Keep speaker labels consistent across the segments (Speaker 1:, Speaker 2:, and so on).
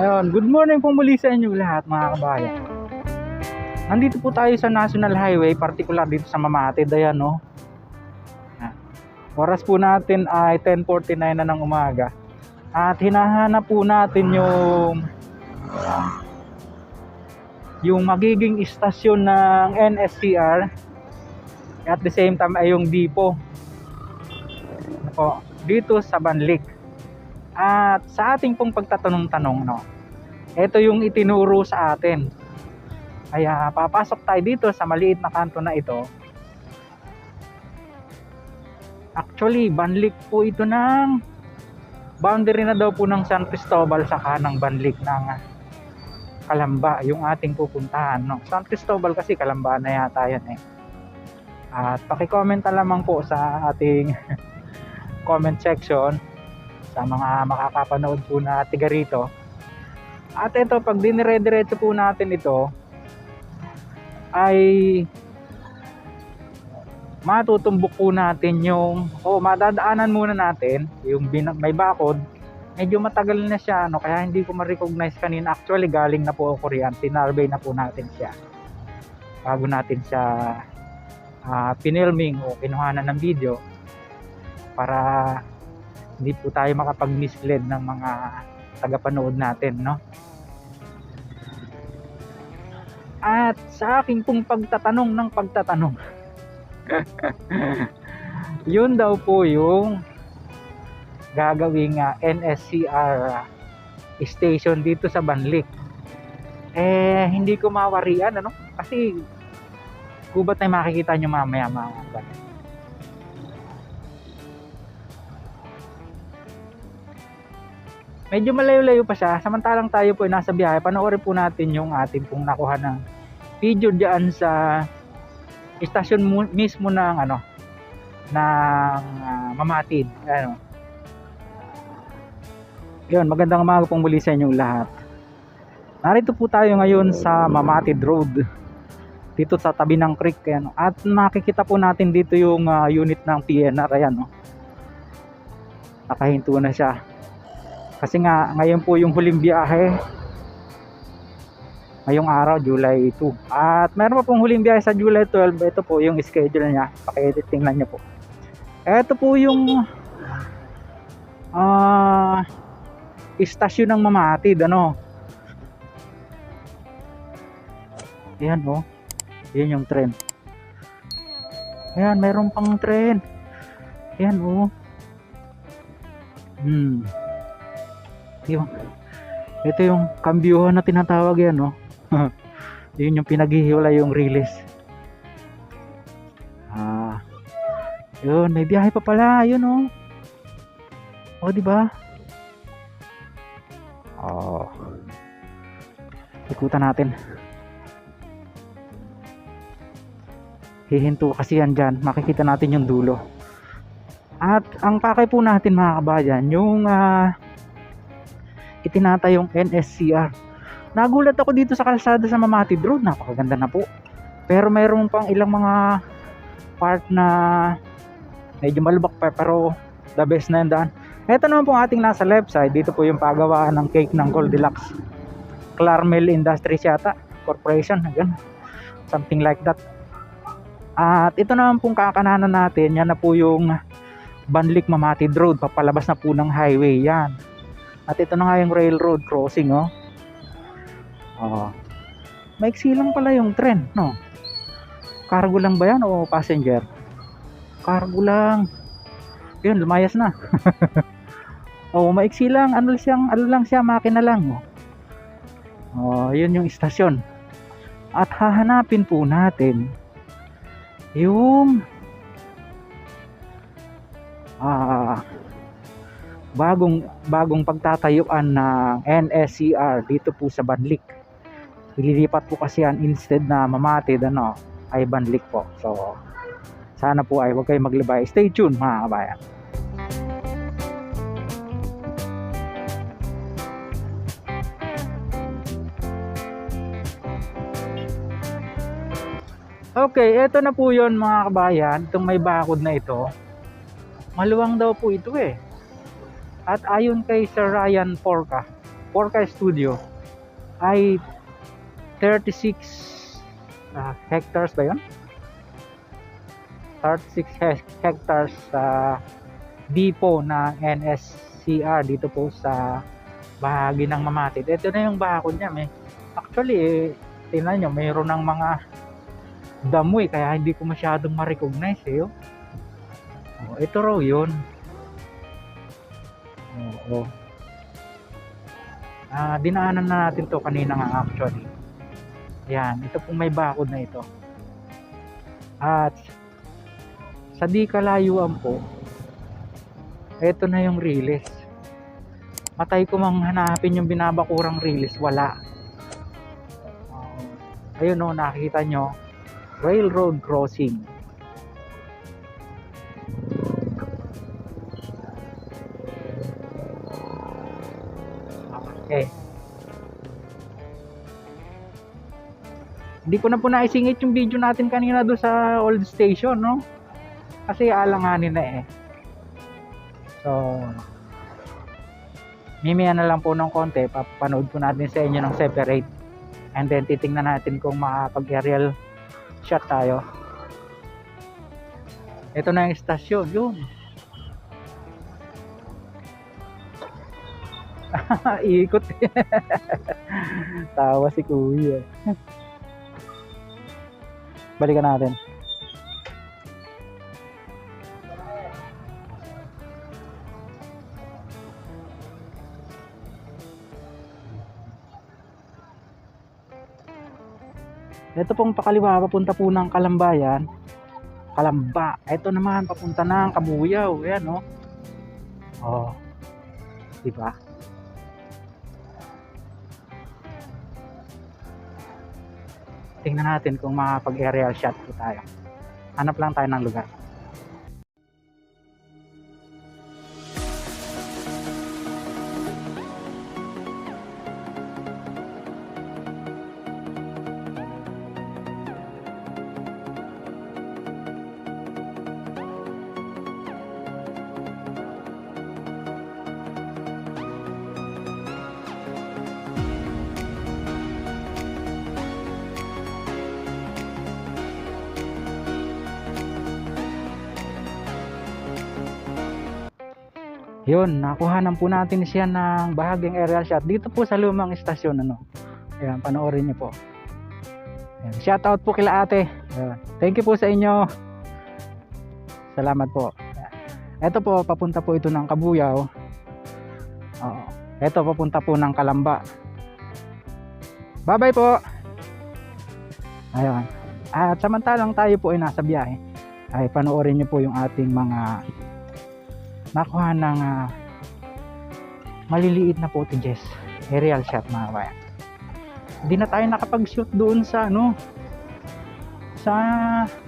Speaker 1: Ayun, good morning po muli sa inyo lahat mga kabayan. Nandito po tayo sa National Highway, particular dito sa Mamatid, ayan no. Ah, Oras po natin ay 10.49 na ng umaga. At hinahanap po natin yung yung magiging istasyon ng NSCR at the same time ay yung depot Ano po, dito sa Banlik. At sa ating pong pagtatanong-tanong, no, ito yung itinuro sa atin. Kaya papasok tayo dito sa maliit na kanto na ito. Actually, banlik po ito ng boundary na daw po ng San Cristobal sa kanang banlik ng Kalamba, yung ating pupuntahan. No? San Cristobal kasi Kalamba na yata yan eh. At pakicomment na lamang po sa ating comment section sa mga makakapanood po na tiga rito. At ito, pag dinire-diretso po natin ito, ay matutumbok po natin yung, o madadaanan muna natin, yung bin- may bakod, medyo matagal na siya, no? kaya hindi ko ma-recognize kanina. Actually, galing na po ako riyan, tinarvey na po natin siya. Bago natin siya ah, pinilming o kinuhanan ng video para hindi po tayo makapag-mislead ng mga tagapanood natin, no? At sa aking pong pagtatanong ng pagtatanong, yun daw po yung gagawing ah, NSCR station dito sa Banlik. Eh, hindi ko mawarian, ano? Kasi, gubat na makikita nyo mamaya mga medyo malayo-layo pa siya. Samantalang tayo po ay nasa biyahe panoorin po natin yung ating pong nakuha ng video diyan sa istasyon mismo ng ano ng ah, Mamatid ano yun magandang umaga pong muli sa inyong lahat. Narito po tayo ngayon sa Mamatid Road. Dito sa tabi ng creek ano. at makikita po natin dito yung ah, unit ng PNR ayan no nakahinto na siya kasi nga, ngayon po yung huling biyahe. Ngayong araw, July 2. At meron pa pong huling biyahe sa July 12. Ito po yung schedule niya. Pakitingnan niyo po. Ito po yung ah istasyon ng Mamatid. Ano? Yan oh. Yan yung tren. Ayan, meron pang tren. Ayan oh. Hmm yung ito yung kambyuhan na tinatawag yan no? Yun yung pinaghihiwala yung release. Ah. Yun may biyahe pa pala yun oh o di ba? Oh. Ikutan natin. Hihinto kasi yan dyan. Makikita natin yung dulo. At ang pakay po natin mga kabayan yung ah itinatayong NSCR. Nagulat ako dito sa kalsada sa Mamatid Road, napakaganda na po. Pero mayroon pang ilang mga part na medyo malubak pa pero the best na yung daan. Ito naman po ating nasa left side, dito po yung pagawaan ng cake ng Goldilocks. Clarmel Industries yata, corporation, ganun. Something like that. At ito naman pong kakananan natin, yan na po yung Banlik Mamatid Road, papalabas na po ng highway yan. At ito na nga yung railroad crossing, oh. Oh. Maiksi lang pala yung tren, no? Cargo lang ba yan o passenger? Cargo lang. Yun, lumayas na. oh, maiksi lang. Ano siyang, ano lang siya, makina lang, oh. Oh, yun yung istasyon. At hahanapin po natin yung ah bagong bagong pagtatayuan ng NSCR dito po sa Banlik. Ililipat po kasi yan instead na mamatid ano ay Banlik po. So sana po ay huwag kayong maglibay. Stay tuned mga kabayan. Okay, eto na po yon mga kabayan. Itong may bakod na ito. Maluwang daw po ito eh. At ayon kay Sir Ryan Porca, Porca Studio ay 36 ah, hectares ba yun? 36 he- hectares sa depot ng NSCR dito po sa bahagi ng Mamatid. Ito na yung bakod niya. May, actually, eh, tingnan nyo, mayroon ng mga damoy kaya hindi ko masyadong ma-recognize eh. oh. Oh, ito raw yun. Oo. Ah, dinaanan na natin to kanina nga actually. Yan, ito pong may bakod na ito. At sa di kalayuan po, ito na yung riles. Matay ko mang hanapin yung binabakurang riles, wala. Oo. ayun o, nakikita nyo, railroad crossing. Hindi ko na po naisingit yung video natin kanina doon sa old station, no? Kasi alanganin na eh. So, mimiya na lang po ng konti, papanood po natin sa inyo ng separate. And then titingnan natin kung makapag-aerial shot tayo. Ito na yung estasyon, yun. Ikot. Tawa si kuya. Balikan natin. Ito pong pakaliwa, papunta po ng Kalambayan. Kalamba. Ito naman, papunta ng Kabuyaw. Ayan, no? Oh. Di Tingnan natin kung makapag-aerial shot po tayo. Hanap lang tayo ng lugar. Yun, nakuhanan po natin siya ng bahaging aerial shot dito po sa lumang istasyon ano. Ayan, panoorin niyo po. Ayan, shout out po kila ate. Ayan, thank you po sa inyo. Salamat po. Ayan. Ito po, papunta po ito ng Kabuyaw. Oo. Ito, papunta po ng Kalamba. Bye-bye po. Ayun. At samantalang tayo po ay nasa biyahe, ay panoorin niyo po yung ating mga nakuha ng ah, maliliit na footages aerial shot mga kabayan. Hindi na tayo nakapag-shoot doon sa ano sa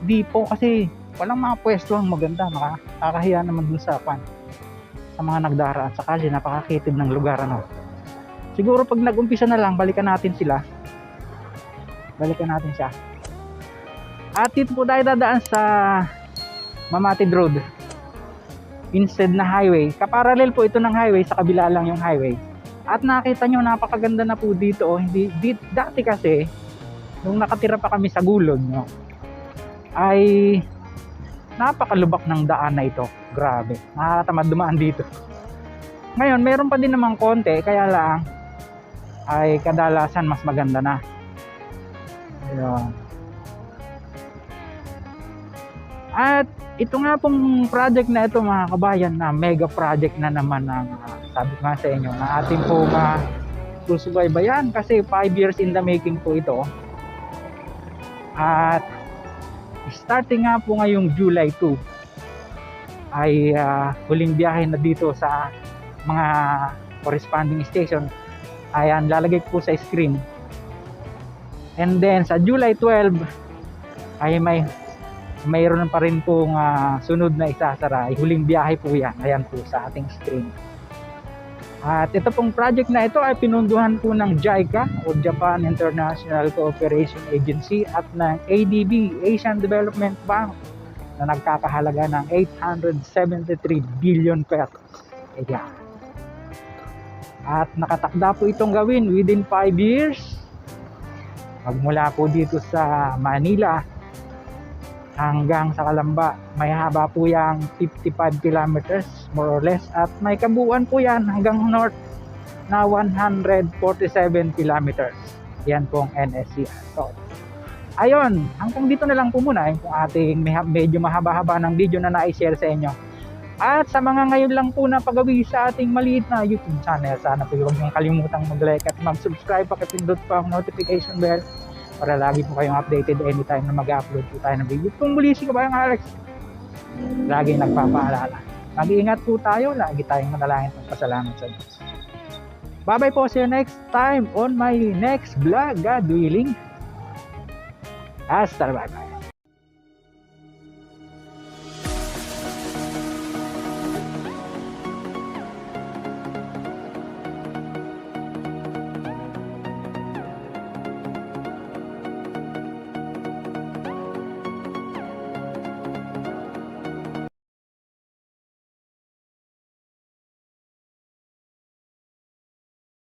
Speaker 1: depot kasi walang mga pwesto ang maganda. Nakakahiya naman dun sa pan sa mga nagdaraan. Sa kalye napakakitid ng lugar ano. Siguro pag nag-umpisa na lang balikan natin sila. Balikan natin siya. At dito po tayo dadaan sa Mamatid Road instead na highway. Kaparallel po ito ng highway, sa kabila lang yung highway. At nakita nyo, napakaganda na po dito. Oh. Hindi, di, dati kasi, nung nakatira pa kami sa gulod, no, ay napakalubak ng daan na ito. Grabe. Nakakatamad dumaan dito. Ngayon, meron pa din namang konti, kaya lang, ay kadalasan mas maganda na. Ayun. At ito nga pong project na ito mga kabayan na mega project na naman ng ah, sabi nga sa inyo na ating po uh, susubaybayan kasi 5 years in the making po ito. At starting nga po ngayong July 2 ay ah, huling biyahe na dito sa mga corresponding station. Ayan lalagay ko sa screen. And then sa July 12 ay may mayroon pa rin pong ah, sunod na isasara huling biyahe po yan. Ayan po sa ating screen. At ito pong project na ito ay pinunduhan po ng JICA o Japan International Cooperation Agency at ng ADB Asian Development Bank na nagkakahalaga ng 873 billion pesos. Ayan. At nakatakda po itong gawin within 5 years. Magmula po dito sa Manila hanggang sa Kalamba. May haba po yang 55 kilometers more or less at may kabuuan po yan hanggang north na 147 kilometers. Yan po ang NSCR. So, ayun, hanggang dito na lang po muna yung ating medyo mahaba-haba ng video na na-share sa inyo. At sa mga ngayon lang po na pagawi sa ating maliit na YouTube channel, sana po huwag niyong kalimutang mag-like at mag-subscribe pakipindot pa ang notification bell para lagi po kayong updated anytime na mag-upload po tayo ng video. Kung muli si Kabayang Alex, lagi nagpapaalala. Mag-iingat po tayo, lagi tayong manalangin at pasalamat sa Diyos. Bye-bye po see you next time on my next vlog, God willing. Hasta la bye